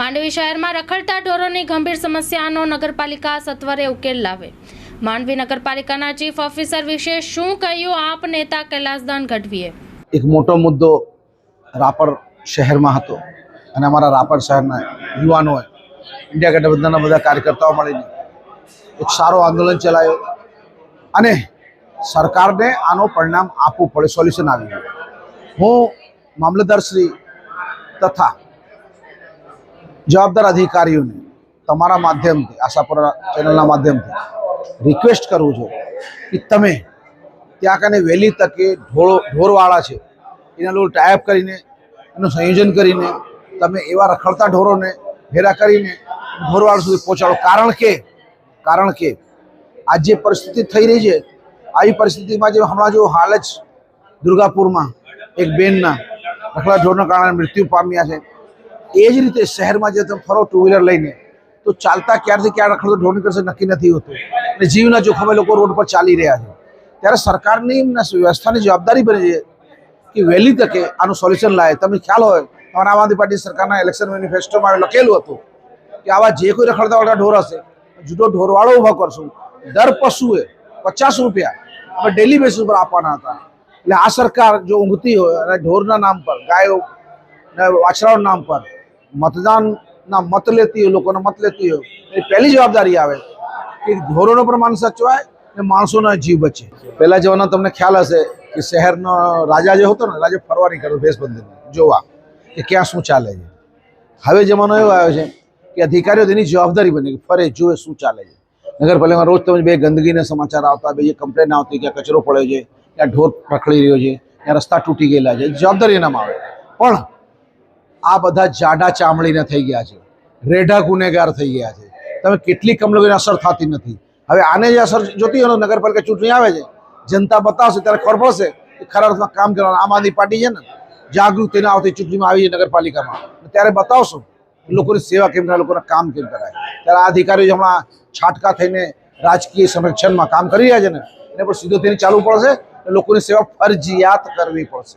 માંડવી શહેરમાં રખડતા ઢોરોની ગંભીર સમસ્યાનો નગરપાલિકા સત્વરે ઉકેલ લાવે. માંડવી નગરપાલિકાના ચીફ ઓફિસર વિશે શું કહ્યું આપ નેતા કૈલાસદાન ગઢવીએ? એક મોટો મુદ્દો રાપર શહેરમાં હતો અને અમારા રાપર શહેરના યુવાનોએ ઇન્ડિયા ગઠબંધનના બધા કાર્યકર્તાઓ મળીને એક સારો આંદોલન ચલાવ્યો અને સરકારને આનો પરિણામ આપવું પડે સોલ્યુશન આવી હું મામલતદારશ્રી તથા જવાબદાર અધિકારીઓને તમારા માધ્યમથી, આશાપુરા ચેનલના માધ્યમથી રિક્વેસ્ટ કરું છું કે તમે ત્યાં કને વહેલી તકે ઢોળો, ઢોરવાળા છે, એના લોકો ટાઈપ કરીને, એનું સંયોજન કરીને તમે એવા રખડતા ઢોરોને ભેરા કરીને ઢોરવાળા સુધી પહોંચાડો. કારણ કે કારણ કે આ જે પરિસ્થિતિ થઈ રહી છે, આવી પરિસ્થિતિમાં જે હમણાં જો હાલ જ દુર્ગાપુરમાં એક બેનના રખડા ઢોરના કારણે મૃત્યુ પામ્યા છે એ જ રીતે શહેરમાં જે તમે ફરો ટુ વ્હીલર લઈને, તો ચાલતા ક્યારથી ક્યાં રખડતો ઢોર નીકળશે નક્કી નથી હોતું. અને જીવના જોખમે લોકો રોડ પર ચાલી રહ્યા છે. ત્યારે સરકારની વ્યવસ્થાની જવાબદારી બની છે કે વહેલી તકે આનું સોલ્યુશન લાવે તમને ખ્યાલ હોય, તમારા આમ આદમી પાર્ટી સરકારના ઇલેક્શન મેનિફેસ્ટોમાં લખેલું હતું કે આવા જે કોઈ રખડતા વાળા ઢોર હશે, જુદો ઢોરવાળો ઊભો કરશું. દર પશુએ પચાસ રૂપિયા અમે ડેલી બેસિસ ઉપર આપવાના હતા. એટલે આ સરકાર જો ઊંઘતી હોય અને ઢોરના નામ પર, ગાયો વાછરાઓના નામ પર મતદાનના મત લેતી હોય, લોકોના મત લેતી હોય, એ પહેલી જવાબદારી આવે કે ધોરણો પ્રમાણ સચવાય ને માણસોના જીવ બચે. પહેલા જમાના તમને ખ્યાલ હશે કે શહેરનો રાજા જે હતો ને, રાજા ફરવા નીકળ્યો ભેસબંધીને જોવા કે ક્યાં શું ચાલે છે. હવે જમાનો એવો આવ્યો છે કે અધિકારીઓ તેની જવાબદારી બની ફરે જોવે શું ચાલે છે. નગરપાલિકામાં રોજ તમે બે ગંદકીના સમાચાર આવતા, બે કમ્પ્લેન આવતી કે કચરો પડ્યો છે, ત્યાં ઢોર પકડી રહ્યો છે, ત્યાં રસ્તા તૂટી ગયેલા છે. જવાબદારી એનામાં આવે. પણ આ બધા જાડા ચામડીના થઈ ગયા છે. રેઢા ગુનેગાર થઈ ગયા છે. તમે કેટલી કમલોગીની અસર થતી નથી. હવે આને જે અસર જોતી હોય નગરપાલિકા ચૂંટણી આવે છે. જનતા બતાવશે, ત્યારે ખબર પડશે કે ખરા અર્થમાં કામ કરવાનું આમ આદમી પાર્ટી છે ને જાગૃતિને આવતી ચૂંટણીમાં આવી છે નગરપાલિકામાં. ત્યારે બતાવશો લોકોની સેવા કેમ કરાય લોકોના કામ કેમ કરાય. ત્યારે આ અધિકારીઓ હમણાં છાટકા થઈને રાજકીય સંરક્ષણમાં કામ કરી રહ્યા છે ને, એને પણ સીધો થઈને ચાલવું પડશે લોકોની સેવા ફરજિયાત કરવી પડશે.